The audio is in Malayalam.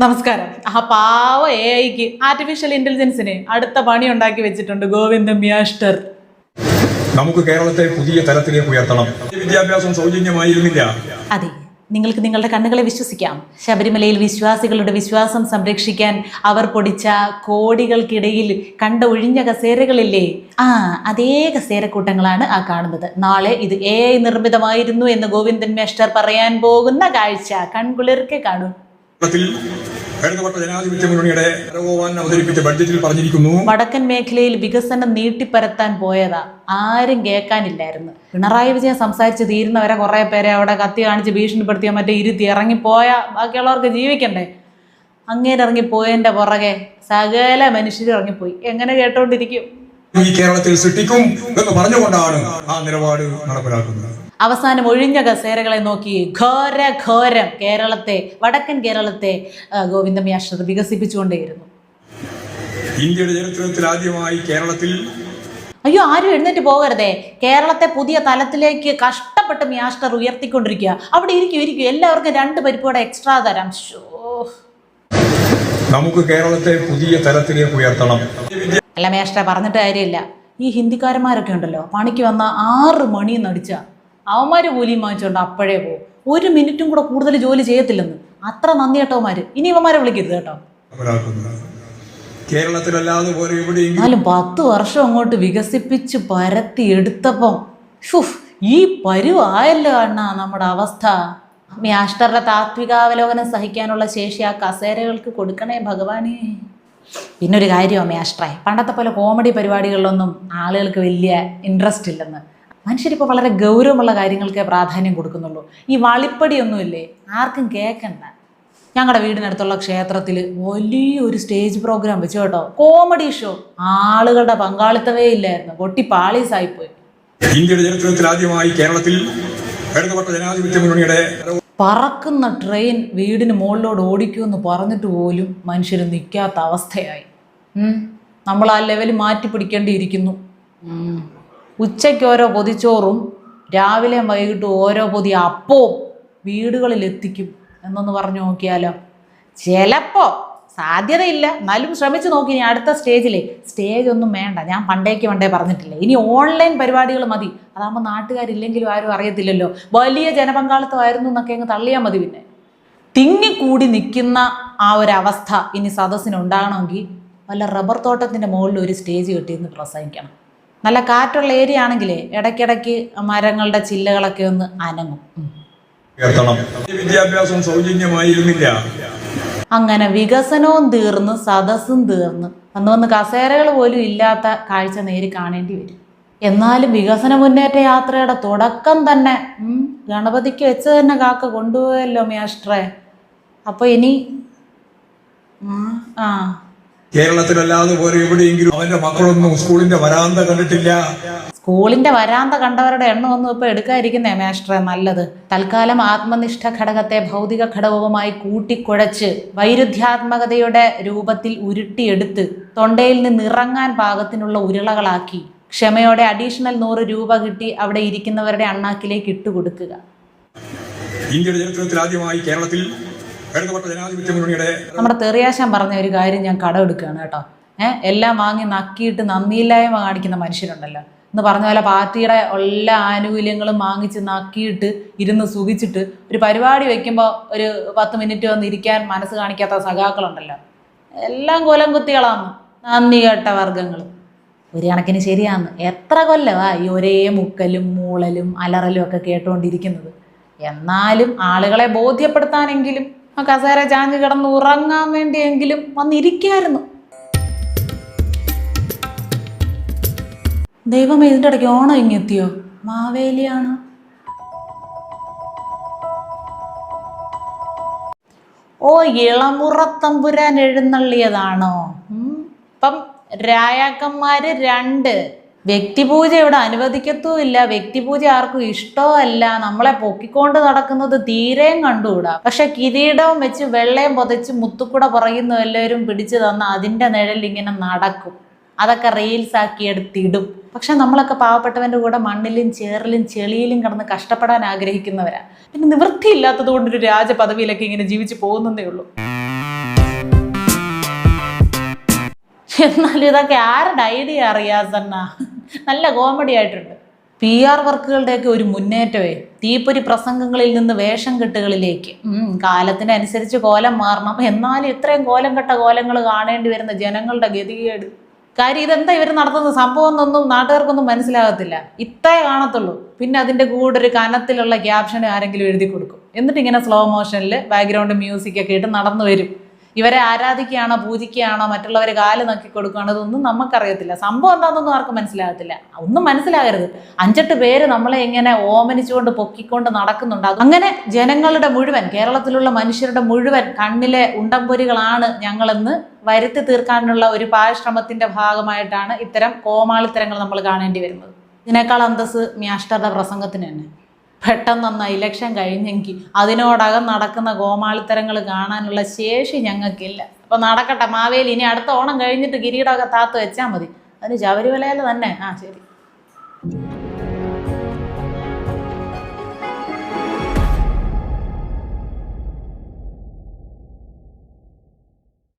നമസ്കാരം. ആ പാവ എ ഐക്ക് ആർട്ടിഫിഷ്യൽ ഇന്റലിജൻസിന് അടുത്ത പണി ഉണ്ടാക്കി വെച്ചിട്ടുണ്ട് ഗോവിന്ദ മ്യാസ്റ്റർ നമുക്ക് കേരളത്തെ പുതിയ തലത്തിലേക്ക് ഉയർത്തണം. വിദ്യാഭ്യാസം സൗജന്യമായിരുന്നില്ല. അതെ നിങ്ങൾക്ക് നിങ്ങളുടെ കണ്ണുകളെ വിശ്വസിക്കാം. ശബരിമലയിൽ വിശ്വാസികളുടെ വിശ്വാസം സംരക്ഷിക്കാൻ അവർ പൊടിച്ച കോടികൾക്കിടയിൽ കണ്ട ഒഴിഞ്ഞ കസേരകളില്ലേ? ആ അതേ കസേരക്കൂട്ടങ്ങളാണ് ആ കാണുന്നത്. നാളെ ഇത് എ നിർമ്മിതമായിരുന്നു എന്ന് ഗോവിന്ദൻ മേസ്റ്റർ പറയാൻ പോകുന്ന കാഴ്ച കൺകുളിർക്കെ കാണൂ. കേരളത്തിൽ ഇടതുപക്ഷ ജനാധിപത്യ മുന്നണിയുടെ ഭഗവാൻ അവതരിപ്പിച്ച ബഡ്ജറ്റിൽ പറഞ്ഞിരിക്കുന്നു. വടക്കൻ മേഖലയിൽ വികസനം നീട്ടിപ്പരത്താൻ പോയതാ ആരും കേൾക്കാനില്ലായിരുന്നു. പിണറായി വിജയൻ സംസാരിച്ച് തീരുന്നവരെ കുറേ പേരെ അവിടെ കത്തി കാണിച്ച് ഭീഷണിപ്പെടുത്തിയ മറ്റേ ഇരുത്തി ഇറങ്ങിപ്പോയ ബാക്കിയുള്ളവർക്ക് ജീവിക്കണ്ടേ? അങ്ങേര് ഇറങ്ങിപ്പോയതിന്റെ പുറകെ സകല മനുഷ്യരും ഇറങ്ങിപ്പോയി. എങ്ങനെ കേട്ടോണ്ടിരിക്കും? ഈ കേരളത്തിൽ സൃഷ്ടിക്കും എന്ന് പറഞ്ഞുകൊണ്ടാണ് ആ നിലപാട് നടപ്പിലാക്കുന്നത്. അവസാനം ഒഴിഞ്ഞ കസേരകളെ നോക്കി ഘോര ഘോരം കേരളത്തെ വടക്കൻ കേരളത്തെ ഗോവിന്ദമി ഗോവിന്ദ വികസിപ്പിച്ചുകൊണ്ടേയിരുന്നു. ഇന്ത്യയുടെ ചരിത്രത്തിൽ ആദ്യമായി കേരളത്തിൽ അയ്യോ ആരും എഴുന്നേറ്റ് പോകരുതേ. കേരളത്തെ പുതിയ തലത്തിലേക്ക് കഷ്ടപ്പെട്ട് മ്യാസ്റ്റർ ഉയർത്തിക്കൊണ്ടിരിക്കുക. അവിടെ ഇരിക്കും ഇരിക്കും. എല്ലാവർക്കും രണ്ട് പരിപ്പോടെ എക്സ്ട്രാ തരാം. നമുക്ക് കേരളത്തെ പുതിയ തലത്തിലേക്ക് ഉയർത്തണം. അല്ല മേസ്റ്ററെ പറഞ്ഞിട്ട് കാര്യമില്ല. ഈ ഹിന്ദിക്കാരന്മാരൊക്കെ ഉണ്ടല്ലോ. പണിക്ക് വന്ന ആറ് മണി നടിച്ച അവന്മാർ കൂലിയും വാങ്ങിച്ചുകൊണ്ട് അപ്പോഴേ പോകും ഒരു മിനിറ്റും കൂടെ കൂടുതൽ ജോലി ചെയ്യത്തില്ലെന്ന്. അത്ര നന്ദി കേട്ടോമാര് ഇനി ഇവന്മാരെ വിളിക്കരുത് കേട്ടോ. കേരളത്തിലല്ലാതെ പോലെ എന്നാലും പത്ത് വർഷം അങ്ങോട്ട് വികസിപ്പിച്ച് പരത്തി എടുത്തപ്പം ഷുഫ് ഈ പരുവായല്ലോ അണ്ണാ നമ്മുടെ അവസ്ഥ. മ്യാസ്റ്ററുടെ താത്വികാവലോകനം സഹിക്കാനുള്ള ശേഷി ആ കസേരകൾക്ക് കൊടുക്കണേ ഭഗവാനെ. പിന്നൊരു കാര്യമാണ് മ്യാസ്റ്ററെ പണ്ടത്തെ പോലെ കോമഡി പരിപാടികളിലൊന്നും ആളുകൾക്ക് വലിയ ഇൻട്രസ്റ്റ് ഇല്ലെന്ന്. മനുഷ്യരിപ്പോൾ വളരെ ഗൗരവമുള്ള കാര്യങ്ങൾക്കേ പ്രാധാന്യം കൊടുക്കുന്നുള്ളൂ. ഈ വളിപ്പടിയൊന്നുമില്ലേ? ആർക്കും കേൾക്കണ്ട ഞങ്ങളുടെ വീടിനടുത്തുള്ള ക്ഷേത്രത്തിൽ വലിയൊരു സ്റ്റേജ് പ്രോഗ്രാം വെച്ചു കേട്ടോ. Comedy show. ആളുകളുടെ പങ്കാളിത്തമേ ഇല്ലായിരുന്നു. പൊട്ടി പാളീസായിപ്പോയി. ഇന്ത്യയുടെ ചരിത്രത്തിൽ ആദ്യമായി കേരളത്തിൽ ജനാധിപത്യ മുന്നണിയുടെ പറക്കുന്ന ട്രെയിൻ വീടിന് മുകളിലോട് ഓടിക്കുമെന്ന് പറഞ്ഞിട്ട് പോലും മനുഷ്യർ നിൽക്കാത്ത അവസ്ഥയായി. നമ്മൾ ആ ലെവൽ മാറ്റി പിടിക്കേണ്ടിയിരിക്കുന്നു. ഉച്ചയ്ക്ക് ഓരോ പൊതിച്ചോറും രാവിലെയും വൈകിട്ടും ഓരോ പൊതി അപ്പവും വീടുകളിൽ എത്തിക്കും എന്നൊന്ന് പറഞ്ഞു നോക്കിയാലോ? ചിലപ്പോൾ സാധ്യതയില്ല. എന്നാലും ശ്രമിച്ചു നോക്കി ഇനി അടുത്ത സ്റ്റേജിൽ സ്റ്റേജ് ഒന്നും വേണ്ട. ഞാൻ പണ്ടേക്ക് പണ്ടേ പറഞ്ഞിട്ടില്ല. ഇനി ഓൺലൈൻ പരിപാടികൾ മതി. അതാകുമ്പോൾ നാട്ടുകാരില്ലെങ്കിലും ആരും അറിയത്തില്ലല്ലോ. വലിയ ജനപങ്കാളിത്തമായിരുന്നു എന്നൊക്കെ അങ്ങ് തള്ളിയാൽ മതി പിന്നെ. തിങ്ങിക്കൂടി നിൽക്കുന്ന ആ ഒരു അവസ്ഥ ഇനി സദസ്സിനുണ്ടാകണമെങ്കിൽ വല്ല റബ്ബർ തോട്ടത്തിന്റെ മുകളിൽ ഒരു സ്റ്റേജ് കെട്ടിയിരുന്ന് പ്രസംഗിക്കണം. നല്ല കാറ്റുള്ള ഏരിയ ആണെങ്കിലേ ഇടയ്ക്കിടയ്ക്ക് മരങ്ങളുടെ ചില്ലകളൊക്കെ ഒന്ന് അനങ്ങും. വിദ്യാഭ്യാസം സൗജന്യമായിരുന്നില്ല അങ്ങനെ വികസനവും തീർന്ന് സദസ്സും തീർന്ന് വന്ന് വന്ന് കസേരകൾ പോലും ഇല്ലാത്ത കാഴ്ച നേരി കാണേണ്ടി വരും. എന്നാലും വികസന മുന്നേറ്റ യാത്രയുടെ തുടക്കം തന്നെ ഉം, ഗണപതിക്ക് വെച്ച് തന്നെ കാക്ക കൊണ്ടുപോയല്ലോ മേഷ്ട്രേ. അപ്പോൾ ഇനി ആ. കേരളത്തിലല്ലാതെ പോലെ എവിടെയെങ്കിലും അവന്റെ മക്കളൊന്നും സ്കൂളിന്റെ വരാന്ത കണ്ടിട്ടില്ല. സ്കൂളിന്റെ വരാന്ത കണ്ടവരുടെ എണ്ണം ഒന്നും ഇപ്പൊ എടുക്കാതിരിക്കുന്നേ മാസ്റ്ററെ നല്ലത്. തൽക്കാലം ആത്മനിഷ്ഠ ഘടകത്തെ ഭൗതിക ഘടകവുമായി കൂട്ടിക്കുഴച്ച് വൈരുദ്ധ്യാത്മകതയുടെ രൂപത്തിൽ ഉരുട്ടിയെടുത്ത് തൊണ്ടയിൽ നിന്ന് ഇറങ്ങാൻ പാകത്തിനുള്ള ഉരുളകളാക്കി ക്ഷമയോടെ അഡീഷണൽ നൂറ് രൂപ കിട്ടി അവിടെ ഇരിക്കുന്നവരുടെ അണ്ണാക്കിലേക്ക് ഇട്ടുകൊടുക്കുക. ഇന്ത്യയുടെ ചരിത്രത്തിൽ ആദ്യമായി കേരളത്തിൽ നമ്മുടെ തെറിയാശാൻ പറഞ്ഞ ഒരു കാര്യം ഞാൻ കടമെടുക്കുകയാണ് കേട്ടോ. ഏഹ് എല്ലാം വാങ്ങി നക്കിയിട്ട് നന്ദിയില്ലായ്മ കാണിക്കുന്ന മനുഷ്യരുണ്ടല്ലോ. എന്ന് പറഞ്ഞ പോലെ പാർട്ടിയുടെ എല്ലാ ആനുകൂല്യങ്ങളും വാങ്ങിച്ച് നക്കിയിട്ട് ഇരുന്ന് സുഖിച്ചിട്ട് ഒരു പരിപാടി വെക്കുമ്പോൾ ഒരു പത്ത് മിനിറ്റ് വന്ന് ഇരിക്കാൻ മനസ്സ് കാണിക്കാത്ത സഖാക്കളുണ്ടല്ലോ. എല്ലാം കൊലം കുത്തികളാണ് നന്ദി കേട്ട വർഗങ്ങൾ ഒരു കണക്കിന് ശരിയാന്ന്. എത്ര കൊല്ലമാ ഈ ഒരേ മുക്കലും മൂളലും അലറലും ഒക്കെ കേട്ടുകൊണ്ടിരിക്കുന്നത് എന്നാലും ആളുകളെ ബോധ്യപ്പെടുത്താനെങ്കിലും ആ കസേര ചാഞ്ഞ് കിടന്ന് ഉറങ്ങാൻ വേണ്ടിയെങ്കിലും വന്നിരിക്കായിരുന്നു. ദൈവം ഇതിന്റെ ഇടയ്ക്ക് ഓണം ഇങ്ങെത്തിയോ? മാവേലിയാണ്. ഓ ഇളമുറത്തമ്പുരാൻ എഴുന്നള്ളിയതാണോ. ഇപ്പം രായാക്കന്മാര് രണ്ട്. വ്യക്തിപൂജ ഇവിടെ അനുവദിക്കത്തുമില്ല. വ്യക്തിപൂജ ആർക്കും ഇഷ്ടമല്ല. നമ്മളെ പൊക്കിക്കൊണ്ട് നടക്കുന്നത് തീരെയും കണ്ടുകൂടാ. പക്ഷെ കിരീടവും വെച്ച് വെള്ളയും പൊതച്ച് മുത്തുക്കൂടെ പറയുന്ന എല്ലാവരും പിടിച്ചു തന്ന അതിന്റെ നിഴൽ ഇങ്ങനെ നടക്കും. അതൊക്കെ റീൽസ് ആക്കി എടുത്തിടും പക്ഷെ നമ്മളൊക്കെ പാവപ്പെട്ടവന്റെ കൂടെ മണ്ണിലും ചേറിലും ചെളിയിലും കിടന്ന് കഷ്ടപ്പെടാൻ ആഗ്രഹിക്കുന്നവരാ. പിന്നെ നിവൃത്തിയില്ലാത്തത് ഒരു രാജപദവിയിലൊക്കെ ഇങ്ങനെ ജീവിച്ചു പോകുന്നതേ ഉള്ളൂ. എന്നാലും ഇതൊക്കെ ആരുടെ ഐഡിയ അറിയാസണ്ണ നല്ല കോമഡി ആയിട്ടുണ്ട്. പി ആർ വർക്കുകളുടെയൊക്കെ ഒരു മുന്നേറ്റമേ. തീപ്പൊരി പ്രസംഗങ്ങളിൽ നിന്ന് വേഷം കെട്ടുകളിലേക്ക്. കാലത്തിനനുസരിച്ച് കോലം മാറണം. എന്നാലും ഇത്രയും കോലം കെട്ട കോലങ്ങൾ കാണേണ്ടി വരുന്ന ജനങ്ങളുടെ ഗതികേട്. കാര്യം ഇതെന്താ ഇവർ നടത്തുന്ന സംഭവം എന്നൊന്നും നാട്ടുകാർക്കൊന്നും മനസ്സിലാകത്തില്ല. ഇത്രേ കാണത്തുള്ളൂ. പിന്നെ അതിന്റെ കൂടെ ഒരു കനത്തിലുള്ള ക്യാപ്ഷൻ ആരെങ്കിലും എഴുതി കൊടുക്കും. എന്നിട്ട് ഇങ്ങനെ സ്ലോ മോഷനിൽ ബാക്ക്ഗ്രൗണ്ട് മ്യൂസിക് ഒക്കെ ഇട്ട് നടന്നു വരും. ഇവരെ ആരാധിക്കുകയാണോ പൂജിക്കുകയാണോ മറ്റുള്ളവരെ കാൽ നോക്കി കൊടുക്കുകയാണോ ഇതൊന്നും നമുക്കറിയത്തില്ല. സംഭവം എന്താണെന്നൊന്നും ആർക്കും മനസ്സിലാകത്തില്ല. ഒന്നും മനസ്സിലാകരുത്. അഞ്ചെട്ട് പേര് നമ്മളെ ഇങ്ങനെ ഓമനിച്ചുകൊണ്ട് പൊക്കിക്കൊണ്ട് നടക്കുന്നുണ്ട്. അങ്ങനെ ജനങ്ങളുടെ മുഴുവൻ കേരളത്തിലുള്ള മനുഷ്യരുടെ മുഴുവൻ കണ്ണിലെ ഉണ്ടംപൊരികളാണ് ഞങ്ങളെന്ന് വരുത്തി തീർക്കാനുള്ള ഒരു പാരിശ്രമത്തിന്റെ ഭാഗമായിട്ടാണ് ഇത്തരം കോമാളിത്തരങ്ങൾ നമ്മൾ കാണേണ്ടി വരുന്നത്. ഇതിനേക്കാൾ അന്തസ് മ്യാഷ്ടറുടെ പ്രസംഗത്തിന് തന്നെ. പെട്ടെന്നൊന്ന് ഇലക്ഷൻ കഴിഞ്ഞെങ്കിൽ അതിനോടകം നടക്കുന്ന ഗോമാളിത്തരങ്ങൾ കാണാനുള്ള ശേഷി ഞങ്ങൾക്കില്ല. അപ്പൊ നടക്കട്ടെ മാവേലി ഇനി അടുത്ത ഓണം കഴിഞ്ഞിട്ട് കിരീടമൊക്കെ താത്ത് വെച്ചാൽ മതി. അതിന് ശബരിമലയിൽ തന്നെ. ആ ശരി.